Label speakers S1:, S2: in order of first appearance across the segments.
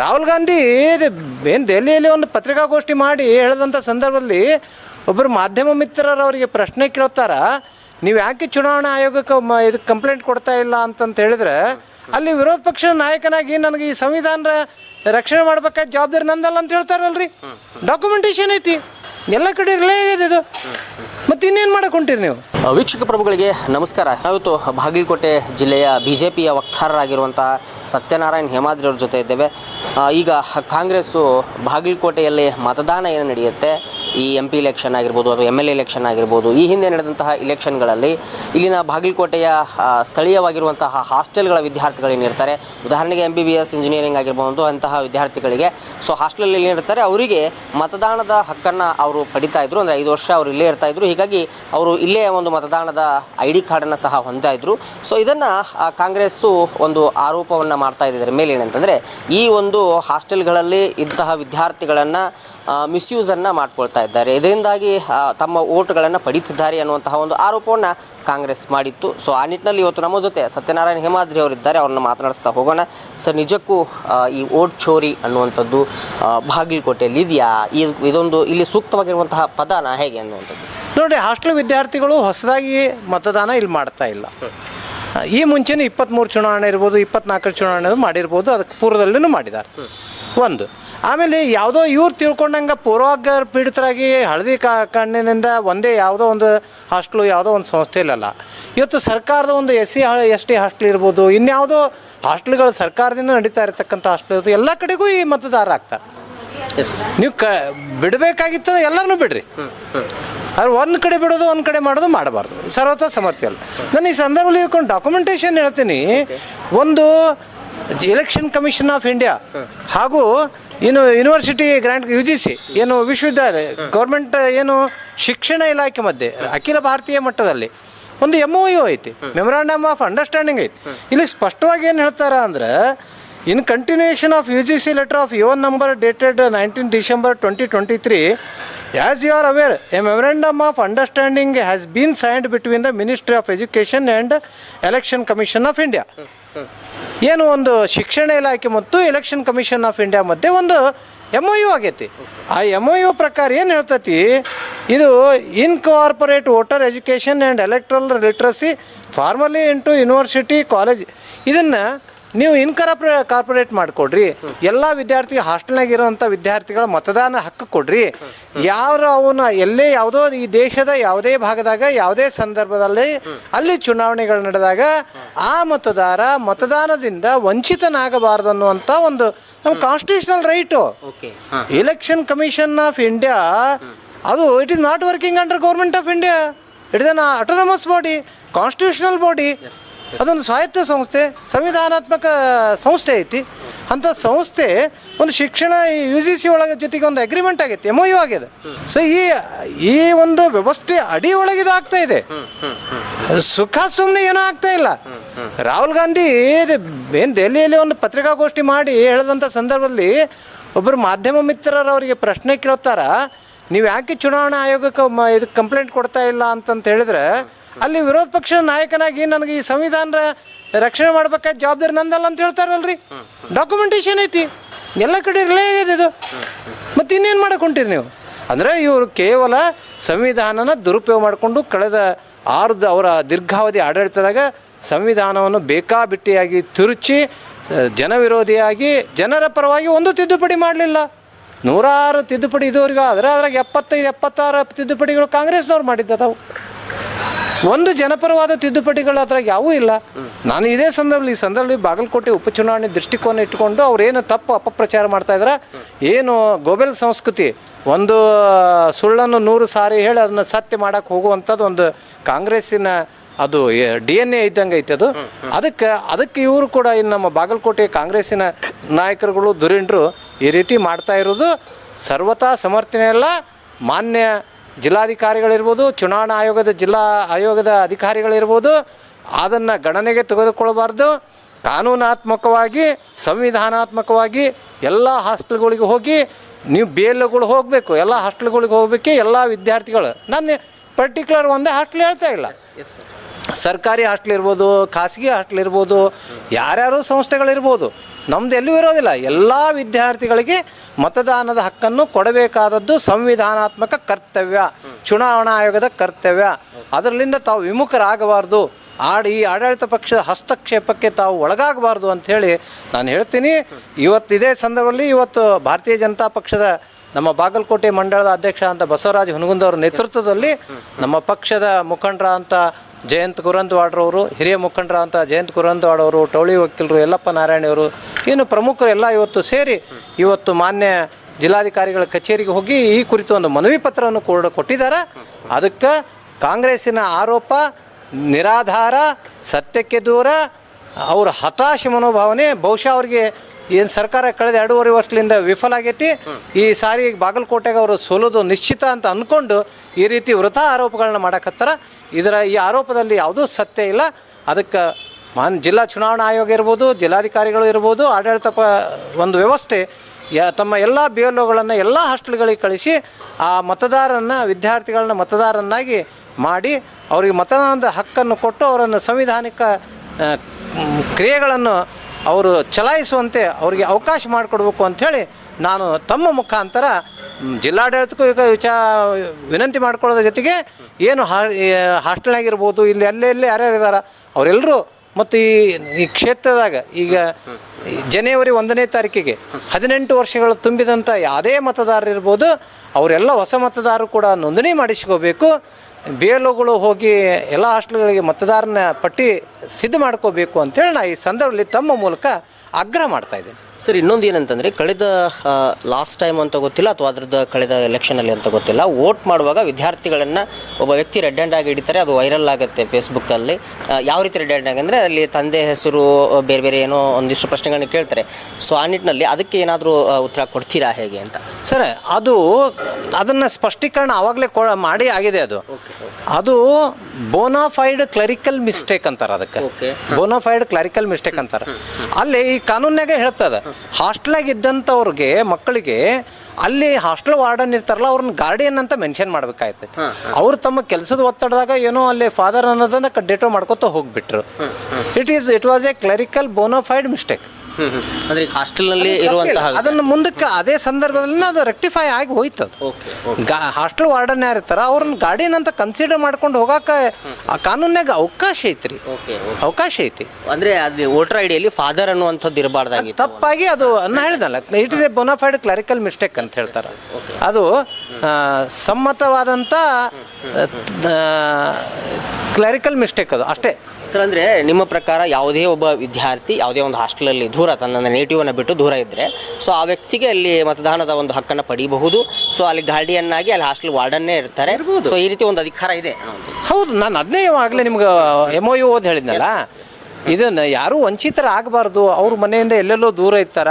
S1: ರಾಹುಲ್ ಗಾಂಧಿ ಏನು ದೆಹಲಿಯಲ್ಲಿ ಒಂದು ಪತ್ರಿಕಾಗೋಷ್ಠಿ ಮಾಡಿ ಹೇಳಿದಂಥ ಸಂದರ್ಭದಲ್ಲಿ ಒಬ್ಬರು ಮಾಧ್ಯಮ ಮಿತ್ರರು ಅವರಿಗೆ ಪ್ರಶ್ನೆ ಕೇಳ್ತಾರ ನೀವು ಯಾಕೆ ಚುನಾವಣಾ ಆಯೋಗಕ್ಕೆ ಇದಕ್ಕೆ ಕಂಪ್ಲೇಂಟ್ ಕೊಡ್ತಾ ಇಲ್ಲ ಅಂತಂತ ಹೇಳಿದ್ರೆ ಅಲ್ಲಿ ವಿರೋಧ ಪಕ್ಷದ ನಾಯಕನಾಗಿ ನನಗೆ ಈ ಸಂವಿಧಾನ ರಕ್ಷಣೆ ಮಾಡ್ಬೇಕಾದ ಜವಾಬ್ದಾರಿ ನಂದಲ್ಲ ಅಂತ ಹೇಳ್ತಾರಲ್ರಿ. ಡಾಕ್ಯುಮೆಂಟೇಶನ್ ಐತಿ. ಎಲ್ಲ ಕಡೆ ರಿಲೇ ಆಗಿದೆ ಇದು. ಮತ್ತೆ ಇನ್ನೇನು ಮಾಡಕ್ ಹೊಂಟಿರಿ ನೀವು?
S2: ವೀಕ್ಷಕ ಪ್ರಭುಗಳಿಗೆ ನಮಸ್ಕಾರ. ನಾವಿತ್ತು ಬಾಗಲಕೋಟೆ ಜಿಲ್ಲೆಯ ಬಿ ಜೆ ಪಿಯ ವಕ್ತಾರರಾಗಿರುವಂತಹ ಸತ್ಯನಾರಾಯಣ್ ಹೇಮಾದ್ರಿ ಅವ್ರ ಜೊತೆ ಇದ್ದೇವೆ. ಈಗ ಕಾಂಗ್ರೆಸ್ಸು ಬಾಗಲಕೋಟೆಯಲ್ಲಿ ಮತದಾನ ಏನು ನಡೆಯುತ್ತೆ? ಈ ಎಂ ಪಿ ಇಲೆಕ್ಷನ್ ಆಗಿರ್ಬೋದು ಅಥವಾ ಎಂ ಎಲ್ ಎ ಎಲೆಕ್ಷನ್ ಆಗಿರ್ಬೋದು, ಈ ಹಿಂದೆ ನಡೆದಂತಹ ಇಲೆಕ್ಷನ್ಗಳಲ್ಲಿ ಇಲ್ಲಿನ ಬಾಗಲಕೋಟೆಯ ಸ್ಥಳೀಯವಾಗಿರುವಂತಹ ಹಾಸ್ಟೆಲ್ಗಳ ವಿದ್ಯಾರ್ಥಿಗಳು ಏನಿರ್ತಾರೆ ಉದಾಹರಣೆಗೆ M B B S engineering ಆಗಿರ್ಬೋದು, ಅಂತಹ ವಿದ್ಯಾರ್ಥಿಗಳಿಗೆ. ಸೊ ಹಾಸ್ಟೆಲಲ್ಲಿ ಏನಿರ್ತಾರೆ ಅವರಿಗೆ ಮತದಾನದ ಹಕ್ಕನ್ನು ಅವರು ಪಡಿತಾ ಇದ್ರು. ಅಂದರೆ ಐದು ವರ್ಷ ಅವರು ಇಲ್ಲೇ ಇರ್ತಾ ಇದ್ರು. ಹೀಗಾಗಿ ಅವರು ಇಲ್ಲೇ ಒಂದು ಮತದಾನದ ಐ ಡಿ ಕಾರ್ಡನ್ನು ಸಹ ಹೊಂದ್ತಾ ಇದ್ರು. ಸೊ ಇದನ್ನು ಕಾಂಗ್ರೆಸ್ಸು ಒಂದು ಆರೋಪವನ್ನು ಮಾಡ್ತಾ ಇದ್ದಾರೆ. ಮೇಲೆ ಏನಂತಂದರೆ ಈ ಒಂದು ಹಾಸ್ಟೆಲ್ಗಳಲ್ಲಿ ಇಂತಹ ವಿದ್ಯಾರ್ಥಿಗಳನ್ನು ಮಿಸ್ಯೂಸನ್ನು ಮಾಡ್ಕೊಳ್ತಾ ಇದ್ದಾರೆ. ಇದರಿಂದಾಗಿ ತಮ್ಮ ಓಟ್ಗಳನ್ನು ಪಡೀತಿದ್ದಾರೆ ಅನ್ನುವಂತಹ ಒಂದು ಆರೋಪವನ್ನು ಕಾಂಗ್ರೆಸ್ ಮಾಡಿತ್ತು. ಸೊ ಆ ನಿಟ್ಟಿನಲ್ಲಿ ಇವತ್ತು ನಮ್ಮ ಜೊತೆ ಸತ್ಯನಾರಾಯಣ ಹೇಮಾದ್ರಿ ಅವರಿದ್ದಾರೆ. ಅವ್ರನ್ನ ಮಾತನಾಡಿಸ್ತಾ ಹೋಗೋಣ. ಸರ್, ನಿಜಕ್ಕೂ ಈ ಓಟ್ ಚೋರಿ ಅನ್ನುವಂಥದ್ದು ಬಾಗಿಲುಕೋಟೆಯಲ್ಲಿ ಇದೆಯಾ? ಇದು ಇದೊಂದು ಇಲ್ಲಿ ಸೂಕ್ತವಾಗಿರುವಂತಹ ಪದನ ಹೇಗೆ ಅನ್ನುವಂಥದ್ದು?
S1: ನೋಡಿ, ಹಾಸ್ಟೆಲ್ ವಿದ್ಯಾರ್ಥಿಗಳು ಹೊಸದಾಗಿ ಮತದಾನ ಇಲ್ಲಿ ಮಾಡ್ತಾ ಇಲ್ಲ. ಈ ಮುಂಚೆನೂ ಇಪ್ಪತ್ತ್ಮೂರು ಚುನಾವಣೆ ಇರ್ಬೋದು ಇಪ್ಪತ್ನಾಲ್ಕು ಚುನಾವಣೆ ಮಾಡಿರ್ಬೋದು ಅದಕ್ಕೆ ಪೂರ್ವದಲ್ಲೂ ಮಾಡಿದ್ದಾರೆ. ಒಂದು. ಆಮೇಲೆ ಯಾವುದೋ ಇವ್ರು ತಿಳ್ಕೊಂಡಂಗೆ ಪೂರ್ವಾಗ ಪೀಡಿತರಾಗಿ ಹಳದಿ ಕಾ ಕಣ್ಣಿನಿಂದ ಒಂದೇ ಯಾವುದೋ ಒಂದು ಹಾಸ್ಟ್ಲು ಯಾವುದೋ ಒಂದು ಸಂಸ್ಥೆ ಇಲ್ಲಲ್ಲ. ಇವತ್ತು ಸರ್ಕಾರದ ಒಂದು S C S T hostel ಇರ್ಬೋದು ಇನ್ಯಾವುದೋ ಹಾಸ್ಟ್ಲ್ಗಳು ಸರ್ಕಾರದಿಂದ ನಡೀತಾ ಇರತಕ್ಕಂಥ ಹಾಸ್ಟ್ಲ್ ಎಲ್ಲ ಕಡೆಗೂ ಈ ಮತದಾರ ಆಗ್ತಾರೆ ನೀವು ಕ ಬಿಡಬೇಕಾಗಿತ್ತು ಎಲ್ಲರನ್ನೂ ಬಿಡ್ರಿ. ಆದ್ರೆ ಒಂದು ಕಡೆ ಬಿಡೋದು, ಒಂದು ಕಡೆ ಮಾಡೋದು ಮಾಡಬಾರ್ದು. ಸರ್ವತ ಸಮರ್ಥ್ಯ ಅಲ್ಲ. ನಾನು ಈ ಸಂದರ್ಭದಲ್ಲಿ ಇದಕ್ಕೊಂದು ಡಾಕ್ಯುಮೆಂಟೇಶನ್ ಹೇಳ್ತೀನಿ. ಒಂದು ಎಲೆಕ್ಷನ್ ಕಮಿಷನ್ ಆಫ್ ಇಂಡಿಯಾ ಹಾಗೂ ಏನು university grand U G C ಏನು ವಿಶ್ವವಿದ್ಯಾಲಯ ಗೌರ್ಮೆಂಟ್ ಏನು ಶಿಕ್ಷಣ ಇಲಾಖೆ ಮಧ್ಯೆ, ಅಖಿಲ ಭಾರತೀಯ ಮಟ್ಟದಲ್ಲಿ ಒಂದು ಎಂ ಒ ಯು ಐತಿ ಮೆಮೊರಾಂಡಮ್ ಆಫ್ ಅಂಡರ್ಸ್ಟ್ಯಾಂಡಿಂಗ್ ಐತಿ. ಇಲ್ಲಿ ಸ್ಪಷ್ಟವಾಗಿ ಏನು ಹೇಳ್ತಾರೆ ಅಂದ್ರೆ in continuation of U G C letter of Yuvan number dated nineteen December twenty twenty three as you are aware a memorandum of understanding has been signed between the Ministry of Education and Election Commission of India ಏನು ಒಂದು ಶಿಕ್ಷಣ ಇಲಾಖೆ ಮತ್ತು election commission of India ಮಧ್ಯೆ ಒಂದು M O you ಆಗೈತಿ. ಆ M O you ಪ್ರಕಾರ ಏನು ಹೇಳ್ತೈತಿ? ಇದು incorporate voter education and electoral literacy formally into university college ಇದನ್ನು ನೀವು ಇನ್ಕಾರ್ಪೊರೇ ಕಾರ್ಪೊರೇಟ್ ಮಾಡಿಕೊಡ್ರಿ. ಎಲ್ಲ ವಿದ್ಯಾರ್ಥಿ ಹಾಸ್ಟೆಲ್ನಾಗ ಇರೋವಂಥ ವಿದ್ಯಾರ್ಥಿಗಳ ಮತದಾನ ಹಕ್ಕು ಕೊಡ್ರಿ. ಯಾರು ಅವನ್ನ ಎಲ್ಲೇ ಯಾವುದೋ ಈ ದೇಶದ ಯಾವುದೇ ಭಾಗದಾಗ ಯಾವುದೇ ಸಂದರ್ಭದಲ್ಲಿ ಅಲ್ಲಿ ಚುನಾವಣೆಗಳು ನಡೆದಾಗ ಆ ಮತದಾರ ಮತದಾನದಿಂದ ವಂಚಿತನಾಗಬಾರದು ಅನ್ನುವಂಥ ಒಂದು ನಮ್ಮ constitutional right Election Commission of India ಅದು it is not working under Government of India it is an autonomous body constitutional body ಅದೊಂದು ಸ್ವಾಯತ್ತ ಸಂಸ್ಥೆ, ಸಂವಿಧಾನಾತ್ಮಕ ಸಂಸ್ಥೆ ಐತಿ. ಅಂಥ ಸಂಸ್ಥೆ ಒಂದು ಶಿಕ್ಷಣ ಯು ಜಿ ಸಿ ಒಳಗೆ ಜೊತೆಗೆ ಒಂದು ಅಗ್ರಿಮೆಂಟ್ ಆಗೈತಿ ಎಂ ಯು ಆಗಿದೆ. ಸೊ ಈ ಈ ಒಂದು ವ್ಯವಸ್ಥೆ ಅಡಿ ಒಳಗೆ ಇದು ಆಗ್ತಾ ಇದೆ. ಸುಖ ಸುಮ್ಮನೆ ಏನೂ ಆಗ್ತಾ ಇಲ್ಲ. ರಾಹುಲ್ ಗಾಂಧಿ ಏನು ದೆಹಲಿಯಲ್ಲಿ ಒಂದು ಪತ್ರಿಕಾಗೋಷ್ಠಿ ಮಾಡಿ ಹೇಳಿದಂಥ ಸಂದರ್ಭದಲ್ಲಿ ಒಬ್ಬರು ಮಾಧ್ಯಮ ಮಿತ್ರರು ಅವರಿಗೆ ಪ್ರಶ್ನೆ ಕೇಳ್ತಾರ, ನೀವು ಯಾಕೆ ಚುನಾವಣಾ ಆಯೋಗಕ್ಕೆ ಇದಕ್ಕೆ ಕಂಪ್ಲೇಂಟ್ ಕೊಡ್ತಾ ಇಲ್ಲ ಅಂತಂತ ಹೇಳಿದ್ರೆ ಅಲ್ಲಿ ವಿರೋಧ ಪಕ್ಷದ ನಾಯಕನಾಗಿ ನನಗೆ ಈ ಸಂವಿಧಾನ ರಕ್ಷಣೆ ಮಾಡ್ಬೇಕಾದ ಜವಾಬ್ದಾರಿ ನಂದಲ್ಲ ಅಂತ ಹೇಳ್ತಾರಲ್ರಿ? ಡಾಕ್ಯುಮೆಂಟೇಶನ್ ಐತಿ. ಎಲ್ಲ ಕಡೆ ರಿಲೇ ಆಗಿದೆ ಇದು. ಮತ್ತೆ ಇನ್ನೇನು ಮಾಡಕ್ ಹೊಂಟಿರಿ ನೀವು? ಅಂದರೆ ಇವರು ಕೇವಲ ಸಂವಿಧಾನನ ದುರುಪಯೋಗ ಮಾಡಿಕೊಂಡು ಕಳೆದ ಆರು ಅವರ ದೀರ್ಘಾವಧಿ ಆಡಳಿತದಾಗ ಸಂವಿಧಾನವನ್ನು ಬೇಕಾಬಿಟ್ಟಿಯಾಗಿ ತಿರುಚಿ ಜನವಿರೋಧಿಯಾಗಿ ಜನರ ಪರವಾಗಿ ಒಂದು ತಿದ್ದುಪಡಿ ಮಾಡಲಿಲ್ಲ. ನೂರಾರು ತಿದ್ದುಪಡಿ ಇದುವರೆಗೂ ಆದರೆ ಅದ್ರಾಗ ಎಪ್ಪತ್ತೈದು ಎಪ್ಪತ್ತಾರು ತಿದ್ದುಪಡಿಗಳು ಕಾಂಗ್ರೆಸ್ನವ್ರು ಮಾಡಿದ್ದವು ಒಂದು ಜನಪರವಾದ ತಿದ್ದುಪಡಿಗಳು ಅದ್ರಾಗ ಯಾವೂ ಇಲ್ಲ. ನಾನು ಇದೇ ಸಂದರ್ಭದಲ್ಲಿ, ಈ ಸಂದರ್ಭದಲ್ಲಿ ಬಾಗಲಕೋಟೆ ಉಪಚುನಾವಣೆ ದೃಷ್ಟಿಕೋನ ಇಟ್ಕೊಂಡು ಅವ್ರೇನು ತಪ್ಪು ಅಪಪ್ರಚಾರ ಮಾಡ್ತಾ ಇದ್ರ. ಏನು ಗೋಬೆಲ್ ಸಂಸ್ಕೃತಿ, ಒಂದು ಸುಳ್ಳನ್ನು ನೂರು ಸಾರಿ ಹೇಳಿ ಅದನ್ನ ಸತ್ಯ ಮಾಡಕ್ಕೆ ಹೋಗುವಂಥದ್ದು ಒಂದು ಕಾಂಗ್ರೆಸ್ಸಿನ ಅದು ಡಿ ಎನ್ ಎ ಇದ್ದಂಗೆ ಐತೆ ಅದು. ಅದಕ್ಕೆ ಅದಕ್ಕೆ ಇವರು ಕೂಡ ಇನ್ನು ನಮ್ಮ ಬಾಗಲಕೋಟೆ ಕಾಂಗ್ರೆಸ್ಸಿನ ನಾಯಕರುಗಳು ಧುರೀಣರು ಈ ರೀತಿ ಮಾಡ್ತಾ ಇರೋದು ಸರ್ವತಾ ಸಮರ್ಥನೆ ಅಲ್ಲ, ಮಾನ್ಯ ಜಿಲ್ಲಾಧಿಕಾರಿಗಳಿರ್ಬೋದು, ಚುನಾವಣಾ ಆಯೋಗದ ಜಿಲ್ಲಾ ಆಯೋಗದ ಅಧಿಕಾರಿಗಳಿರ್ಬೋದು, ಅದನ್ನು ಗಣನೆಗೆ ತೆಗೆದುಕೊಳ್ಳಬಾರ್ದು. ಕಾನೂನಾತ್ಮಕವಾಗಿ, ಸಂವಿಧಾನಾತ್ಮಕವಾಗಿ ಎಲ್ಲ ಹಾಸ್ಟೆಲ್ಗಳಿಗೆ ಹೋಗಿ ನೀವು ಬೇಲುಗಳು ಹೋಗಬೇಕು, ಎಲ್ಲ ಹಾಸ್ಟೆಲ್ಗಳಿಗೆ ಹೋಗಬೇಕು ಎಲ್ಲ ವಿದ್ಯಾರ್ಥಿಗಳು. ನಾನು ಪರ್ಟಿಕ್ಯುಲರ್ ಒಂದೇ ಹಾಸ್ಟೆಲ್ ಹೇಳ್ತಾ ಇಲ್ಲ. ಸರ್ಕಾರಿ ಹಾಸ್ಟೆಲ್ ಇರ್ಬೋದು, ಖಾಸಗಿ ಹಾಸ್ಟೆಲ್ ಇರ್ಬೋದು, ಯಾರ್ಯಾರು ಸಂಸ್ಥೆಗಳಿರ್ಬೋದು, ನಮ್ದು ಎಲ್ಲೂ ಇರೋದಿಲ್ಲ. ಎಲ್ಲ ವಿದ್ಯಾರ್ಥಿಗಳಿಗೆ ಮತದಾನದ ಹಕ್ಕನ್ನು ಕೊಡಬೇಕಾದದ್ದು ಸಂವಿಧಾನಾತ್ಮಕ ಕರ್ತವ್ಯ, ಚುನಾವಣಾ ಆಯೋಗದ ಕರ್ತವ್ಯ. ಅದರಲ್ಲಿಂದ ತಾವು ವಿಮುಖರಾಗಬಾರ್ದು. ಆಡಿ ಈ ಆಡಳಿತ ಪಕ್ಷದ ಹಸ್ತಕ್ಷೇಪಕ್ಕೆ ತಾವು ಒಳಗಾಗಬಾರ್ದು ಅಂಥೇಳಿ ನಾನು ಹೇಳ್ತೀನಿ. ಇವತ್ತು ಇದೇ ಸಂದರ್ಭದಲ್ಲಿ ಇವತ್ತು ಭಾರತೀಯ ಜನತಾ ಪಕ್ಷದ ನಮ್ಮ ಬಾಗಲಕೋಟೆ ಮಂಡಳದ ಅಧ್ಯಕ್ಷ ಅಂತ ಬಸವರಾಜ ಹುನಗುಂದವರ ನೇತೃತ್ವದಲ್ಲಿ ನಮ್ಮ ಪಕ್ಷದ ಮುಖಂಡರ ಅಂತ ಜಯಂತ್ ಕುರಂದ್ವಾಡ್ರವರು, ಹಿರಿಯ ಮುಖಂಡರಾದಂಥ ಜಯಂತ್ ಕುರಂದ್ವಾಡವರು ಟೌಳಿ ವಕೀಲರು, ಯಲ್ಲಪ್ಪ ನಾರಾಯಣಿಯವರು, ಇನ್ನು ಪ್ರಮುಖರು ಎಲ್ಲ ಇವತ್ತು ಸೇರಿ ಇವತ್ತು ಮಾನ್ಯ ಜಿಲ್ಲಾಧಿಕಾರಿಗಳ ಕಚೇರಿಗೆ ಹೋಗಿ ಈ ಕುರಿತು ಒಂದು ಮನವಿ ಪತ್ರವನ್ನು ಕೂಡ ಕೊಟ್ಟಿದ್ದಾರೆ. ಅದಕ್ಕೆ ಕಾಂಗ್ರೆಸ್ಸಿನ ಆರೋಪ, ನಿರಾಧಾರ, ಸತ್ಯಕ್ಕೆ ದೂರ, ಅವರ ಹತಾಶ ಮನೋಭಾವನೆ, ಬಹುಶಃ ಅವರಿಗೆ ಏನು ಸರ್ಕಾರ ಕಳೆದ ಎರಡೂವರೆ ವರ್ಷದಿಂದ ವಿಫಲ ಆಗೈತಿ. ಈ ಸಾರಿ ಬಾಗಲಕೋಟೆಗೆ ಅವರು ಸೋಲೋದು ನಿಶ್ಚಿತ ಅಂತ ಅಂದ್ಕೊಂಡು ಈ ರೀತಿ ವೃತ ಆರೋಪಗಳನ್ನ ಮಾಡಕತ್ತಾರ. ಇದರ ಈ ಆರೋಪದಲ್ಲಿ ಯಾವುದೂ ಸತ್ಯ ಇಲ್ಲ. ಅದಕ್ಕೆ ಮಾನ್ ಜಿಲ್ಲಾ ಚುನಾವಣಾ ಆಯೋಗ ಇರ್ಬೋದು, ಜಿಲ್ಲಾಧಿಕಾರಿಗಳು ಇರ್ಬೋದು, ಆಡಳಿತ ಒಂದು ವ್ಯವಸ್ಥೆ ತಮ್ಮ ಎಲ್ಲ ಬಿ ಎಲ್ ಒಗಳನ್ನು ಎಲ್ಲ ಹಾಸ್ಟೆಲ್ಗಳಿಗೆ ಕಳಿಸಿ ಆ ಮತದಾರನ್ನ, ವಿದ್ಯಾರ್ಥಿಗಳನ್ನ ಮತದಾರನ್ನಾಗಿ ಮಾಡಿ ಅವರಿಗೆ ಮತದಾನದ ಹಕ್ಕನ್ನು ಕೊಟ್ಟು ಅವರನ್ನು ಸಂವಿಧಾನಿಕ ಕ್ರಿಯೆಗಳನ್ನು ಅವರು ಚಲಾಯಿಸುವಂತೆ ಅವರಿಗೆ ಅವಕಾಶ ಮಾಡಿಕೊಡ್ಬೇಕು ಅಂಥೇಳಿ ನಾನು ತಮ್ಮ ಮುಖಾಂತರ ಜಿಲ್ಲಾಡಳಿತಕ್ಕೂ ಈಗ ವಿಚಾ, ವಿನಂತಿ ಮಾಡ್ಕೊಳ್ಳೋದ್ರ ಜೊತೆಗೆ ಏನು ಹಾಸ್ಟೆಲ್ನಾಗಿರ್ಬೋದು ಇಲ್ಲಿ ಅಲ್ಲೇ ಎಲ್ಲೇ ಯಾರ್ಯಾರು ಇದ್ದಾರೆ ಅವರೆಲ್ಲರೂ ಮತ್ತು ಈ ಈ ಕ್ಷೇತ್ರದಾಗ ಈಗ ಜನವರಿ ಒಂದನೇ ತಾರೀಕಿಗೆ ಹದಿನೆಂಟು ವರ್ಷಗಳು ತುಂಬಿದಂಥ ಯಾವುದೇ ಮತದಾರರಿರ್ಬೋದು, ಅವರೆಲ್ಲ ಹೊಸ ಮತದಾರರು ಕೂಡ ನೋಂದಣಿ ಮಾಡಿಸ್ಕೋಬೇಕು. ಬಿ ಹೋಗಿ ಎಲ್ಲ ಹಾಸ್ಟೆಲ್ಗಳಿಗೆ ಮತದಾರನ ಪಟ್ಟಿ ಸಿದ್ಧ ಮಾಡ್ಕೋಬೇಕು ಅಂತೇಳಿ ನಾ ಈ ಸಂದರ್ಭದಲ್ಲಿ ತಮ್ಮ ಮೂಲಕ ಆಗ್ರಹ ಮಾಡ್ತಾ ಇದ್ದೀನಿ.
S2: ಸರ್ ಇನ್ನೊಂದು ಏನಂತಂದರೆ ಕಳೆದ ಲಾಸ್ಟ್ ಟೈಮ್ ಅಂತ ಗೊತ್ತಿಲ್ಲ ಅಥವಾ ಅದ್ರದ್ದು ಕಳೆದ ಎಲೆಕ್ಷನಲ್ಲಿ ಅಂತ ಗೊತ್ತಿಲ್ಲ. ವೋಟ್ ಮಾಡುವಾಗ ವಿದ್ಯಾರ್ಥಿಗಳನ್ನು ಒಬ್ಬ ವ್ಯಕ್ತಿ ರೆಡ್ ಹ್ಯಾಂಡ್ ಆಗಿ ಹಿಡಿತಾರೆ ಅದು ವೈರಲ್ ಆಗುತ್ತೆ ಫೇಸ್ಬುಕ್ಕಲ್ಲಿ ಯಾವ ರೀತಿ ರೆಡ್ ಹ್ಯಾಂಡ್ ಅಂದರೆ ಅಲ್ಲಿ ತಂದೆ ಹೆಸರು ಬೇರೆ ಬೇರೆ ಏನೋ ಒಂದಿಷ್ಟು ಪ್ರಶ್ನೆಗಳನ್ನ ಕೇಳ್ತಾರೆ. ಸೊ ಆ ನಿಟ್ಟಿನಲ್ಲಿ ಅದಕ್ಕೆ ಏನಾದರೂ ಉತ್ತರ ಕೊಡ್ತೀರಾ ಹೇಗೆ ಅಂತ?
S1: ಸರ್ ಅದು ಅದನ್ನು ಸ್ಪಷ್ಟೀಕರಣ ಆವಾಗಲೇ ಕೊ ಮಾಡಿ ಆಗಿದೆ ಅದು. ಅದು ಬೋನಾಫೈಡ್ ಕ್ಲರಿಕಲ್ ಮಿಸ್ಟೇಕ್ ಅಂತಾರ ಅದಕ್ಕೆ. ಬೋನಾಫೈಡ್ ಕ್ಲರಿಕಲ್ ಮಿಸ್ಟೇಕ್ ಅಂತಾರ. ಅಲ್ಲಿ ಈ ಕಾನೂನಾಗೆ ಹೇಳ್ತದ ಹಾಸ್ಟೆಲಾಗ ಇದ್ದಂಥವ್ರಿಗೆ ಮಕ್ಕಳಿಗೆ ಅಲ್ಲಿ ಹಾಸ್ಟೆಲ್ ವಾರ್ಡನ್ ಇರ್ತಾರಲ್ಲ ಅವ್ರನ್ನ ಗಾರ್ಡಿಯನ್ ಅಂತ ಮೆನ್ಷನ್ ಮಾಡ್ಬೇಕಾಯ್ತು. ಅವ್ರು ತಮ್ಮ ಕೆಲಸದ ಒತ್ತಡದಾಗ ಏನೋ ಅಲ್ಲಿ ಫಾದರ್ ಅನ್ನೋದನ್ನ ಡೇಟೋ ಮಾಡ್ಕೊತ ಹೋಗ್ಬಿಟ್ರು. It is it was a clerical bona fide mistake
S2: ಅಂದರೆ ಈಗ ಹಾಸ್ಟೆಲ್ನಲ್ಲಿ ಇರುವಂತಹ
S1: ಅದನ್ನು ಮುಂದಕ್ಕೆ ಅದೇ ಸಂದರ್ಭದಲ್ಲಿ ಅದು ರೆಕ್ಟಿಫೈ ಆಗಿ ಹೋಯ್ತು ಅದು. ಗಾ ಹಾಸ್ಟೆಲ್ ವಾರ್ಡನ್ ಯಾರು ಇರ್ತಾರ ಅವ್ರನ್ನ ಗಾರ್ಡಿಯನ್ ಅಂತ ಕನ್ಸಿಡರ್ ಮಾಡ್ಕೊಂಡು ಹೋಗಾಕ ಆ ಕಾನೂನ್ಯಾಗ ಅವಕಾಶ ಐತ್ರಿ. ಅವಕಾಶ ಐತಿ.
S2: ಅಂದ್ರೆ ಅದು ವೋಟರ್ ಐ ಡಿಯಲ್ಲಿ ಫಾದರ್ ಅನ್ನುವಂಥದ್ದು ಇರಬಾರ್ದಾಗಿತ್ತು
S1: ತಪ್ಪಾಗಿ ಅದು ಅನ್ನ ಹೇಳಿದಲ್ಲ it is a bona fide clerical mistake ಅಂತ ಹೇಳ್ತಾರೆ. ಅದು ಸಮ್ಮತವಾದಂಥ ಕ್ಲಾರಿಕಲ್ ಮಿಸ್ಟೇಕ್ ಅದು ಅಷ್ಟೇ.
S2: ಸರ್ ಅಂದರೆ ನಿಮ್ಮ ಪ್ರಕಾರ ಯಾವುದೇ ಒಬ್ಬ ವಿದ್ಯಾರ್ಥಿ ಯಾವುದೇ ಒಂದು ಹಾಸ್ಟೆಲಲ್ಲಿ ದೂರ ತನ್ನ ನೇಟಿವನ್ನು ಬಿಟ್ಟು ದೂರ ಇದ್ದರೆ ಸೊ ಆ ವ್ಯಕ್ತಿಗೆ ಅಲ್ಲಿ ಮತದಾನದ ಒಂದು ಹಕ್ಕನ್ನು ಪಡೀಬಹುದು. ಸೊ ಅಲ್ಲಿ ಗಾರ್ಡಿಯನ್ ಆಗಿ ಅಲ್ಲಿ ಹಾಸ್ಟೆಲ್ ವಾರ್ಡನ್ನೇ ಇರ್ತಾರೆ. ಸೊ ಈ ರೀತಿ ಒಂದು ಅಧಿಕಾರ ಇದೆ
S1: ಹೌದು ನಾನು ಅದನ್ನೇ ಆಗಲೇ ನಿಮ್ಗೆ ಎಂ ಒ ಯು ಓದ್ ಹೇಳಿದ್ನಲ್ಲ? ಇದನ್ನು ಯಾರೂ ವಂಚಿತರಾಗಬಾರ್ದು ಅವ್ರ ಮನೆಯಿಂದ ಎಲ್ಲೆಲ್ಲೋ ದೂರ ಇರ್ತಾರ?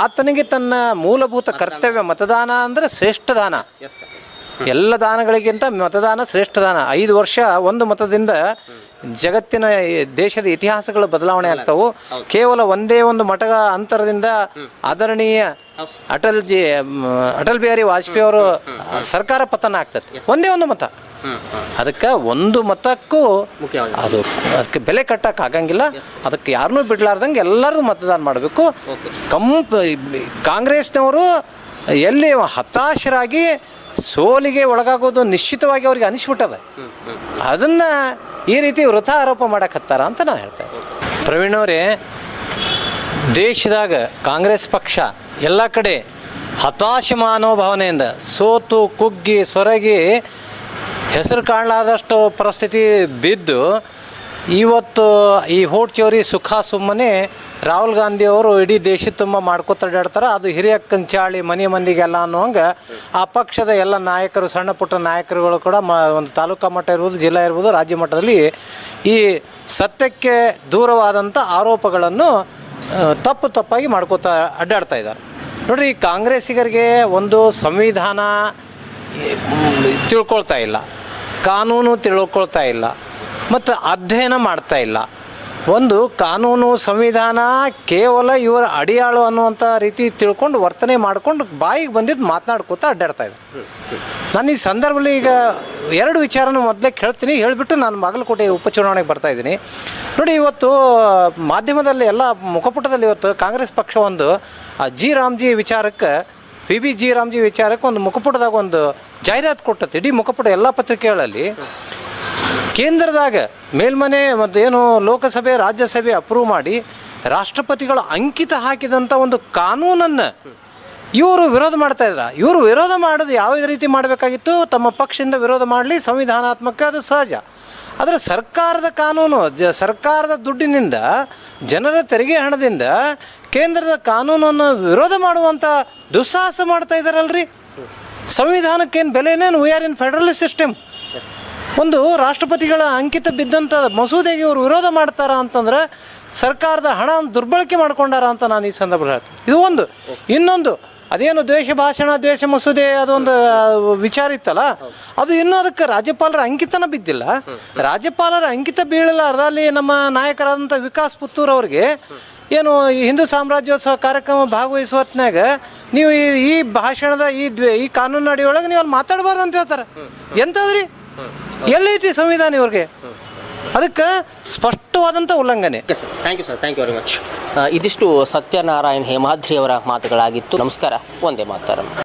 S1: ಆತನಿಗೆ ತನ್ನ ಮೂಲಭೂತ ಕರ್ತವ್ಯ ಮತದಾನ ಅಂದರೆ ಶ್ರೇಷ್ಠ ದಾನ. ಎಲ್ಲ ದಾನಗಳಿಗಿಂತ ಮತದಾನ ಶ್ರೇಷ್ಠ ದಾನ. ಐದು ವರ್ಷ ಒಂದು ಮತದಿಂದ ಜಗತ್ತಿನ ದೇಶದ ಇತಿಹಾಸಗಳು ಬದಲಾವಣೆ ಆಗ್ತಾವು. ಕೇವಲ ಒಂದೇ ಒಂದು ಮಠದ ಅಂತರದಿಂದ ಆದರಣೀಯ ಅಟಲ್ ಜಿ ಅಟಲ್ ಬಿಹಾರಿ ವಾಜಪೇಯಿ ಅವರು ಸರ್ಕಾರ ಪತನ ಆಗ್ತದೆ ಒಂದೇ ಒಂದು ಮತ. ಅದಕ್ಕೆ ಒಂದು ಮತಕ್ಕೂ ಅದು ಅದಕ್ಕೆ ಬೆಲೆ ಕಟ್ಟಕ್ಕೆ ಆಗಂಗಿಲ್ಲ. ಅದಕ್ಕೆ ಯಾರನ್ನೂ ಬಿಡ್ಲಾರ್ದಂಗೆ ಎಲ್ಲರೂ ಮತದಾನ ಮಾಡಬೇಕು. ಕಂಪ್ ಕಾಂಗ್ರೆಸ್ನವರು ಎಲ್ಲಿ ಹತಾಶರಾಗಿ ಸೋಲಿಗೆ ಒಳಗಾಗೋದು ನಿಶ್ಚಿತವಾಗಿ ಅವ್ರಿಗೆ ಅನಿಸ್ಬಿಟ್ಟದ. ಅದನ್ನು ಈ ರೀತಿ ವೃತ ಆರೋಪ ಮಾಡಕತ್ತಾರ ಅಂತ ನಾನು ಹೇಳ್ತಾ ಪ್ರವೀಣ್ ಅವರೇ, ದೇಶದಾಗ ಕಾಂಗ್ರೆಸ್ ಪಕ್ಷ ಎಲ್ಲ ಕಡೆ ಹತಾಶ ಮನೋಭಾವನೆಯಿಂದ ಸೋತು, ಕುಗ್ಗಿ, ಸೊರಗಿ, ಹೆಸರು ಕಾಣಲಾದಷ್ಟು ಪರಿಸ್ಥಿತಿ ಬಿದ್ದು ಇವತ್ತು ಈ ಹೋಟ್ ಚೋರಿ ಸುಖ ಸುಮ್ಮನೆ ರಾಹುಲ್ ಗಾಂಧಿ ಅವರು ಇಡೀ ದೇಶ ತುಂಬ ಮಾಡ್ಕೊತ ಅಡ್ಡಾಡ್ತಾರೆ. ಅದು ಹಿರಿಯ ಕಂಚಾಳಿ ಮನೆ ಮಂದಿಗೆಲ್ಲ ಅನ್ನುವಂಗೆ ಆ ಪಕ್ಷದ ಎಲ್ಲ ನಾಯಕರು, ಸಣ್ಣ ಪುಟ್ಟ ನಾಯಕರುಗಳು ಕೂಡ ಒಂದು ತಾಲೂಕಾ ಮಟ್ಟ ಇರ್ಬೋದು, ಜಿಲ್ಲಾ ಇರ್ಬೋದು, ರಾಜ್ಯ ಮಟ್ಟದಲ್ಲಿ ಈ ಸತ್ಯಕ್ಕೆ ದೂರವಾದಂಥ ಆರೋಪಗಳನ್ನು ತಪ್ಪು ತಪ್ಪಾಗಿ ಮಾಡ್ಕೋತಾ ಅಡ್ಡಾಡ್ತಾ ಇದ್ದಾರೆ. ನೋಡಿರಿ, ಈ ಕಾಂಗ್ರೆಸ್ಸಿಗರಿಗೆ ಒಂದು ಸಂವಿಧಾನ ತಿಳ್ಕೊಳ್ತಾ ಇಲ್ಲ. ಕಾನೂನು ತಿಳ್ಕೊಳ್ತಾ ಇಲ್ಲ. ಮತ್ತು ಅಧ್ಯಯನ ಮಾಡ್ತಾ ಇಲ್ಲ. ಒಂದು ಕಾನೂನು ಸಂವಿಧಾನ ಕೇವಲ ಇವರ ಅಡಿಯಾಳು ಅನ್ನುವಂಥ ರೀತಿ ತಿಳ್ಕೊಂಡು ವರ್ತನೆ ಮಾಡ್ಕೊಂಡು ಬಾಯಿಗೆ ಬಂದಿದ್ದು ಮಾತನಾಡ್ಕೋತ ಅಡ್ಡಾಡ್ತಾ ಇದೆ ನಾನು ಈ ಸಂದರ್ಭದಲ್ಲಿ ಈಗ ಎರಡು ವಿಚಾರನ ಮೊದಲೇ ಕೇಳ್ತೀನಿ. ಹೇಳಿಬಿಟ್ಟು ನಾನು ಬಾಗಲಕೋಟೆ ಉಪಚುನಾವಣೆಗೆ ಬರ್ತಾ ಇದ್ದೀನಿ. ನೋಡಿ ಇವತ್ತು ಮಾಧ್ಯಮದಲ್ಲಿ ಎಲ್ಲ ಮುಖಪುಟದಲ್ಲಿ ಇವತ್ತು ಕಾಂಗ್ರೆಸ್ ಪಕ್ಷ ಒಂದು ಜಿ ರಾಮ್ಜಿ ವಿಚಾರಕ್ಕೆ, ವಿ ಬಿ ಜಿ ರಾಮ್ಜಿ ವಿಚಾರಕ್ಕೆ ಒಂದು ಮುಖಪುಟದಾಗ ಒಂದು ಜಾಹೀರಾತು ಕೊಟ್ಟತ್ತೆ ಇಡೀ ಮುಖಪುಟ ಎಲ್ಲ ಪತ್ರಿಕೆಗಳಲ್ಲಿ. ಕೇಂದ್ರದಾಗ ಮೇಲ್ಮನೆ ಮತ್ತು ಏನು ಲೋಕಸಭೆ, ರಾಜ್ಯಸಭೆ ಅಪ್ರೂವ್ ಮಾಡಿ ರಾಷ್ಟ್ರಪತಿಗಳು ಅಂಕಿತ ಹಾಕಿದಂಥ ಒಂದು ಕಾನೂನನ್ನು ಇವರು ವಿರೋಧ ಮಾಡ್ತಾ ಇದ್ರ. ಇವರು ವಿರೋಧ ಮಾಡೋದು ಯಾವ ರೀತಿ ಮಾಡಬೇಕಾಗಿತ್ತು? ತಮ್ಮ ಪಕ್ಷದಿಂದ ವಿರೋಧ ಮಾಡಲಿ, ಸಂವಿಧಾನಾತ್ಮಕ ಅದು ಸಹಜ. ಆದರೆ ಸರ್ಕಾರದ ಕಾನೂನು, ಜ, ಸರ್ಕಾರದ ದುಡ್ಡಿನಿಂದ, ಜನರ ತೆರಿಗೆ ಹಣದಿಂದ ಕೇಂದ್ರದ ಕಾನೂನನ್ನು ವಿರೋಧ ಮಾಡುವಂಥ ದುಸ್ಸಾಹಸ ಮಾಡ್ತಾ ಇದ್ದಾರಲ್ರಿ ಸಂವಿಧಾನಕ್ಕೇನು ಬೆಲೆನೇನು we are in federal system ಒಂದು ರಾಷ್ಟ್ರಪತಿಗಳ ಅಂಕಿತ ಬಿದ್ದಂಥ ಮಸೂದೆಗೆ ಇವರು ವಿರೋಧ ಮಾಡ್ತಾರ ಅಂತಂದ್ರೆ ಸರ್ಕಾರದ ಹಣ ದುರ್ಬಳಕೆ ಮಾಡ್ಕೊಂಡಾರ ಅಂತ ನಾನು ಈ ಸಂದರ್ಭದಲ್ಲಿ ಹೇಳ್ತೀನಿ. ಇದು ಒಂದು. ಇನ್ನೊಂದು, ಅದೇನು ದ್ವೇಷ ಭಾಷಣ, ದ್ವೇಷ ಮಸೂದೆ ಅದೊಂದು ವಿಚಾರ ಇತ್ತಲ್ಲ? ಅದು ಇನ್ನೂ ಅದಕ್ಕೆ ರಾಜ್ಯಪಾಲರ ಅಂಕಿತನ ಬಿದ್ದಿಲ್ಲ. ರಾಜ್ಯಪಾಲರ ಅಂಕಿತ ಬೀಳಲಾರ್ದ ಅಲ್ಲಿ ನಮ್ಮ ನಾಯಕರಾದಂಥ ವಿಕಾಸ್ ಪುತ್ತೂರ್ ಅವರಿಗೆ ಏನು ಹಿಂದೂ ಸಾಮ್ರಾಜ್ಯೋತ್ಸವ ಕಾರ್ಯಕ್ರಮ ಭಾಗವಹಿಸುವ ಹೊತ್ನ್ಯಾಗ ನೀವು ಈ ಈ ಭಾಷಣದ ಈ ದ್ವೇ, ಈ ಕಾನೂನು ಅಡಿಯೊಳಗೆ ನೀವು ಅಲ್ಲಿ ಮಾತಾಡಬಾರ್ದು ಅಂತ ಹೇಳ್ತಾರೆ. ಎಂಥದ್ರಿ ಎಲ್ಲೈತಿ ಸಂವಿಧಾನ ಇವ್ರಿಗೆ? ಅದಕ್ಕೆ ಸ್ಪಷ್ಟವಾದಂಥ ಉಲ್ಲಂಘನೆ.
S2: Sir thank you sir thank you very much ಇದಿಷ್ಟು ಸತ್ಯನಾರಾಯಣ್ ಹೇಮಾದ್ರಿಯವರ ಮಾತುಗಳಾಗಿತ್ತು. ನಮಸ್ಕಾರ. ಒಂದೇ ಮಾತಾರ.